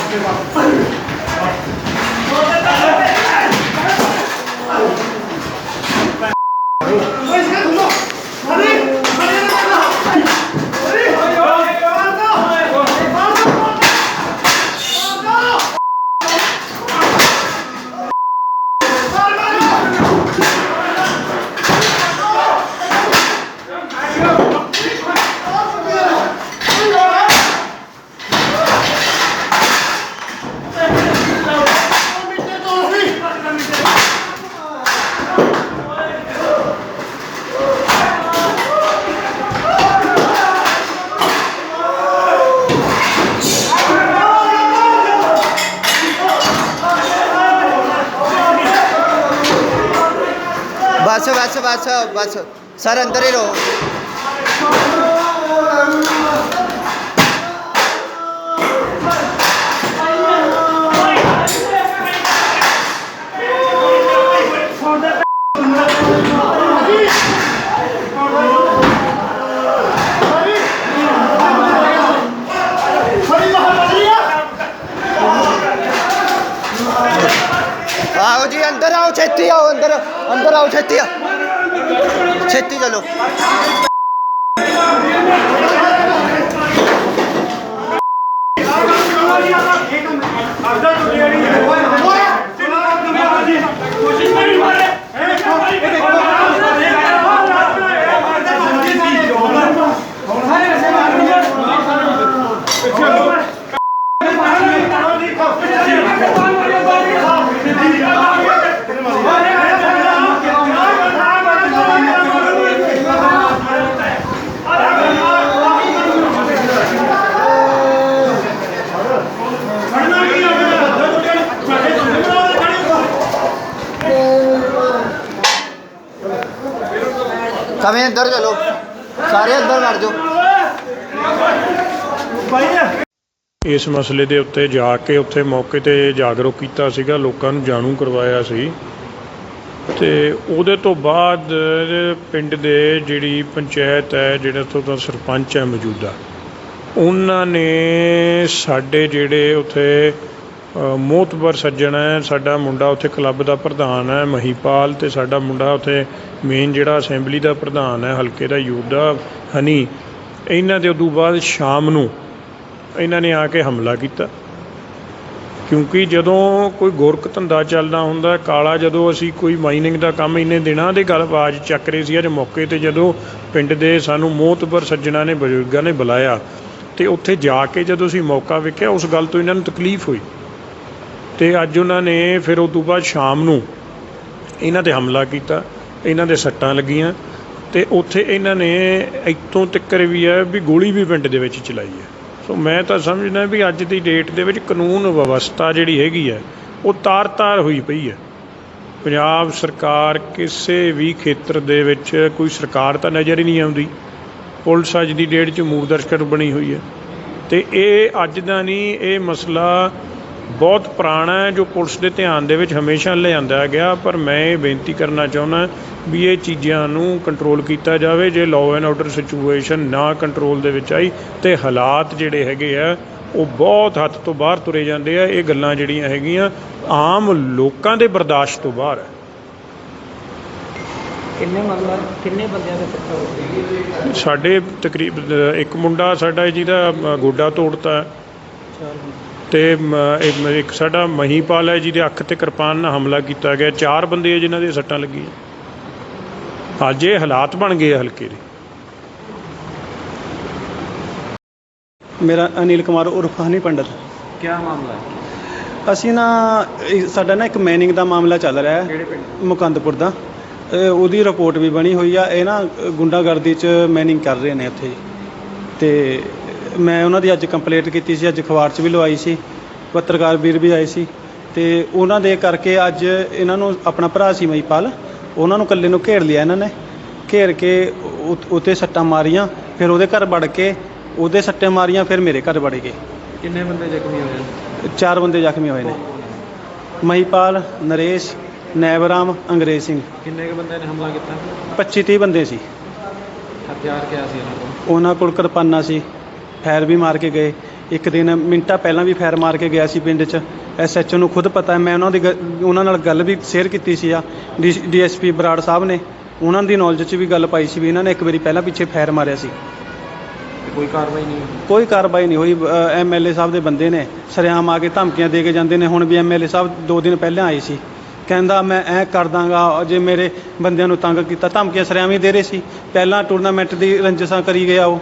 はい。ਬਸ ਬਸ ਬਸ ਬਸ sir ਅੰਦਰ ਹੀ ਛੇਤੀ ਆਓ ਅੰਦਰ ਅੰਦਰ ਆਓ ਛੇਤੀ ਆ। ਛੇਤੀ ਚਲੋ। ਕਵੇਂ ਅੰਦਰ ਚਲੋ। ਸਾਰੇ ਅੰਦਰ ਵੜ ਜਾਓ। ਇਸ ਮਸਲੇ ਦੇ ਉੱਤੇ ਜਾ ਕੇ ਉੱਥੇ ਮੌਕੇ ਤੇ ਜਾਗਰੂਕ ਕੀਤਾ ਸੀਗਾ, ਲੋਕਾਂ ਨੂੰ ਜਾਣੂ ਕਰਵਾਇਆ ਸੀ। ਤੇ ਉਹਦੇ ਤੋਂ ਬਾਅਦ ਪਿੰਡ ਦੇ ਜਿਹੜੀ ਪੰਚਾਇਤ ਹੈ, ਜਿਹੜਾ ਉੱਥੋਂ ਦਾ ਸਰਪੰਚ ਹੈ ਮੌਜੂਦਾ, ਉਹਨਾਂ ਨੇ ਸਾਡੇ ਜਿਹੜੇ ਉੱਥੇ ਮੋਤਬਰ ਸੱਜਣ ਹੈ, ਸਾਡਾ ਮੁੰਡਾ ਉੱਥੇ ਕਲੱਬ ਦਾ ਪ੍ਰਧਾਨ ਹੈ, ਮਹੀਪਾਲ, ਤੇ ਸਾਡਾ ਮੁੰਡਾ ਉੱਥੇ ਮੇਨ ਜਿਹੜਾ ਅਸੈਂਬਲੀ ਦਾ ਪ੍ਰਧਾਨ ਹੈ, ਹਲਕੇ ਦਾ ਯੂਦਾ ਹਨੀ, ਇਹਨਾਂ ਦੇ ਉਦੋਂ ਬਾਅਦ ਸ਼ਾਮ ਨੂੰ ਇਹਨਾਂ ਨੇ ਆ ਕੇ ਹਮਲਾ ਕੀਤਾ। ਕਿਉਂਕਿ ਜਦੋਂ ਕੋਈ ਗੋਰਖ ਧੰਦਾ ਚੱਲਦਾ ਹੁੰਦਾ, ਕਾਲਾ ਜਦੋਂ ਅਸੀਂ ਕੋਈ ਮਾਈਨਿੰਗ ਦਾ ਕੰਮ ਇੰਨੇ ਦਿਨਾਂ ਦੇ ਗੱਲ ਆਵਾਜ਼ ਚੱਕ ਰਹੇ ਸੀ, ਅੱਜ ਮੌਕੇ ਤੇ ਜਦੋਂ ਪਿੰਡ ਦੇ ਸਾਨੂੰ ਮੋਹਤਬਰ ਸੱਜਣਾ ਨੇ, ਬਜ਼ੁਰਗਾਂ ਨੇ ਬੁਲਾਇਆ, ਤੇ ਉੱਥੇ ਜਾ ਕੇ ਜਦੋਂ ਅਸੀਂ ਮੌਕਾ ਵੇਖਿਆ, ਉਸ ਗੱਲ ਤੋਂ ਇਹਨਾਂ ਨੂੰ ਤਕਲੀਫ ਹੋਈ। ਤੇ ਅੱਜ ਉਹਨਾਂ ਨੇ ਫਿਰ ਉਸ ਤੋਂ ਬਾਅਦ ਸ਼ਾਮ ਨੂੰ ਇਹਨਾਂ ਤੇ ਹਮਲਾ ਕੀਤਾ। ਇਹਨਾਂ ਦੇ ਸੱਟਾਂ ਲੱਗੀਆਂ ਤੇ ਉੱਥੇ ਇਹਨਾਂ ਨੇ ਇੱਥੋਂ ਤੱਕਰ ਵੀ ਹੈ ਵੀ ਗੋਲੀ ਵੀ ਪਿੰਡ ਦੇ ਵਿੱਚ ਚਲਾਈ ਹੈ। ਸੋ ਮੈਂ ਤਾਂ ਸਮਝਦਾ ਵੀ ਅੱਜ ਦੀ ਡੇਟ ਦੇ ਵਿੱਚ ਕਾਨੂੰਨ ਵਿਵਸਥਾ ਜਿਹੜੀ ਹੈਗੀ ਹੈ, ਉਹ ਤਾਰ-ਤਾਰ ਹੋਈ ਪਈ ਹੈ। ਪੰਜਾਬ ਸਰਕਾਰ ਕਿਸੇ ਵੀ ਖੇਤਰ ਦੇ ਵਿੱਚ ਕੋਈ ਸਰਕਾਰ ਤਾਂ ਨਜ਼ਰ ਹੀ ਨਹੀਂ ਆਉਂਦੀ। ਪੁਲਿਸ ਅੱਜ ਦੀ ਡੇਟ 'ਚ ਮੂਰਦਰਸ਼ਕ ਬਣੀ ਹੋਈ ਹੈ। ਤੇ ਇਹ ਅੱਜ ਦਾ ਨਹੀਂ, ਇਹ ਮਸਲਾ ਬਹੁਤ ਪੁਰਾਣਾ ਹੈ ਜੋ ਪੁਲਿਸ ਦੇ ਧਿਆਨ ਦੇ ਵਿੱਚ ਹਮੇਸ਼ਾ ਲਿਆਂਦਾ ਗਿਆ, ਪਰ ਮੈਂ ਇਹ ਬੇਨਤੀ ਕਰਨਾ ਚਾਹੁੰਦਾ ਵੀ ਇਹ ਚੀਜ਼ਾਂ ਨੂੰ ਕੰਟਰੋਲ ਕੀਤਾ ਜਾਵੇ ਜੇ ਲਾਅ ਐਂਡ ਆਰਡਰ ਸਿਚੁਏਸ਼ਨ ਨਾ ਕੰਟਰੋਲ ਦੇ ਵਿੱਚ ਆਈ ਤੇ ਹਾਲਾਤ ਜਿਹੜੇ ਹੈਗੇ ਆ ਉਹ ਬਹੁਤ ਹੱਦ ਤੋਂ ਬਾਹਰ ਤੁਰੇ ਜਾਂਦੇ ਆ। ਇਹ ਗੱਲਾਂ ਜਿਹੜੀਆਂ ਹੈਗੀਆਂ ਆਮ ਲੋਕਾਂ ਦੇ ਬਰਦਾਸ਼ਤ ਤੋਂ ਬਾਹਰ ਹੈ ਕਿੰਨੇ ਮਤਲਬ ਕਿੰਨੇ ਬੰਦਿਆਂ ਦੇ ਸੱਟਾਂ ਲੱਗੀਆਂ ਸਾਡੇ ਤਕਰੀਬਨ ਇੱਕ ਮੁੰਡਾ ਸਾਡਾ ਜਿਹਦਾ ਗੋਡਾ ਤੋੜਤਾ। ਤੇ ਇੱਕ ਸਾਡਾ ਮਹੀਪਾਲ ਹੈ ਜਿਹਦੇ ਅੱਖ ਤੇ ਕਿਰਪਾਨ ਨਾਲ ਹਮਲਾ ਕੀਤਾ ਗਿਆ। ਚਾਰ ਬੰਦੇ ਜਿਨ੍ਹਾਂ ਦੇ ਸੱਟਾਂ ਲੱਗੀਆਂ। ਅੱਜ ਇਹ ਹਾਲਾਤ ਬਣ ਗਏ ਹਲਕੇ ਦੇ। ਮੇਰਾ ਅਨਿਲ ਕੁਮਾਰ ਉਰਫ ਹਨੀ ਪੰਡਤ। ਕੀ ਮਾਮਲਾ ਹੈ? ਅਸੀਂ ਨਾ ਇਹ ਸਾਡਾ ਨਾ ਇੱਕ ਮੈਨਿੰਗ ਦਾ ਮਾਮਲਾ ਚੱਲ ਰਿਹਾ ਹੈ। ਕਿਹੜੇ ਪਿੰਡ? ਮੁਕੰਦਪੁਰ ਦਾ। ਇਹ ਉਹਦੀ ਰਿਪੋਰਟ ਵੀ ਬਣੀ ਹੋਈ ਆ। ਇਹ ਨਾ ਗੁੰਡਾਗਰਦੀ 'ਚ ਮੈਨਿੰਗ ਕਰ ਰਹੇ ਨੇ ਉੱਥੇ। ਜੀ ਤੇ ਮੈਂ ਉਹਨਾਂ ਦੀ ਅੱਜ ਕੰਪਲੇਂਟ ਕੀਤੀ ਸੀ ਅੱਜ ਅਖਬਾਰ 'ਚ ਵੀ ਲਵਾਈ ਸੀ। ਪੱਤਰਕਾਰ ਵੀਰ ਵੀ ਆਏ ਸੀ। ਤੇ ਉਹਨਾਂ ਦੇ ਕਰਕੇ ਅੱਜ ਇਹਨਾਂ ਨੂੰ ਆਪਣਾ ਭਰਾ ਸੀ ਮਹੀਪਾਲ। ਉਹਨਾਂ ਨੂੰ ਇਕੱਲੇ ਨੂੰ ਘੇਰ ਲਿਆ ਇਹਨਾਂ ਨੇ ਘੇਰ ਕੇ ਉੱਤੇ ਸੱਟਾਂ ਮਾਰੀਆਂ ਫਿਰ ਉਹਦੇ ਘਰ ਵੜ ਕੇ ਉਹਦੇ ਸੱਟੇ ਮਾਰੀਆਂ ਫਿਰ ਮੇਰੇ ਘਰ ਵੜ ਗਏ। ਕਿੰਨੇ ਬੰਦੇ ਜ਼ਖਮੀ ਹੋਏ ਚਾਰ ਬੰਦੇ ਜ਼ਖਮੀ ਹੋਏ ਨੇ। ਮਹੀਪਾਲ ਨਰੇਸ਼ ਨੈਬਰਾਮ ਅੰਗਰੇਜ਼ ਸਿੰਘ। ਕਿੰਨੇ ਕੁ ਬੰਦਿਆਂ ਨੇ ਹਮਲਾ ਕੀਤਾ? 25 30 ਬੰਦੇ ਸੀ। ਹਥਿਆਰ ਕਿਆ ਸੀ ਇਹਨਾਂ ਕੋਲ? ਉਹਨਾਂ ਕੋਲ ਕਿਰਪਾਨਾਂ ਸੀ। ਫੈਰ ਵੀ ਮਾਰ ਕੇ ਗਏ। ਇੱਕ ਦਿਨ ਮਿੰਟਾਂ ਪਹਿਲਾਂ ਵੀ ਫਾਇਰ ਮਾਰ ਕੇ ਗਿਆ ਸੀ ਪਿੰਡ 'ਚ। ਐਸਐਚਓ ਨੂੰ ਖੁਦ ਪਤਾ ਹੈ ਮੈਂ ਉਹਨਾਂ ਦੀ ਉਹਨਾਂ ਨਾਲ ਗੱਲ ਵੀ ਸ਼ੇਅਰ ਕੀਤੀ ਸੀ ਆ। ਡੀਐਸਪੀ ਬਰਾੜ ਸਾਹਿਬ ਨੇ ਉਹਨਾਂ ਦੀ ਨੌਲੇਜ 'ਚ ਵੀ ਗੱਲ ਪਾਈ ਸੀ ਵੀ ਇਹਨਾਂ ਨੇ ਇੱਕ ਵਾਰੀ ਪਹਿਲਾਂ ਪਿੱਛੇ ਫਾਇਰ ਮਾਰਿਆ ਸੀ। ਕੋਈ ਕਾਰਵਾਈ ਨਹੀਂ ਕੋਈ ਕਾਰਵਾਈ ਨਹੀਂ ਹੋਈ ਐਮਐਲਏ ਸਾਹਿਬ ਦੇ ਬੰਦੇ ਨੇ ਸਰਿਆਮ ਆ ਕੇ ਧਮਕੀਆਂ ਦੇ ਕੇ ਜਾਂਦੇ ਨੇ ਹੁਣ ਵੀ ਐਮਐਲਏ ਸਾਹਿਬ ਦੋ ਦਿਨ ਪਹਿਲਾਂ ਆਏ ਸੀ। ਕਹਿੰਦਾ ਮੈਂ ਐ ਕਰ ਦਾਂਗਾ ਜੇ ਮੇਰੇ ਬੰਦਿਆਂ ਨੂੰ ਤੰਗ ਕੀਤਾ। ਧਮਕੀਆਂ ਸਰਿਆਮ ਹੀ ਦੇ ਰਹੇ ਸੀ। ਪਹਿਲਾਂ ਟੂਰਨਾਮੈਂਟ ਦੀ ਰੰਜਸਾਂ ਕਰੀ ਗਿਆ ਉਹ।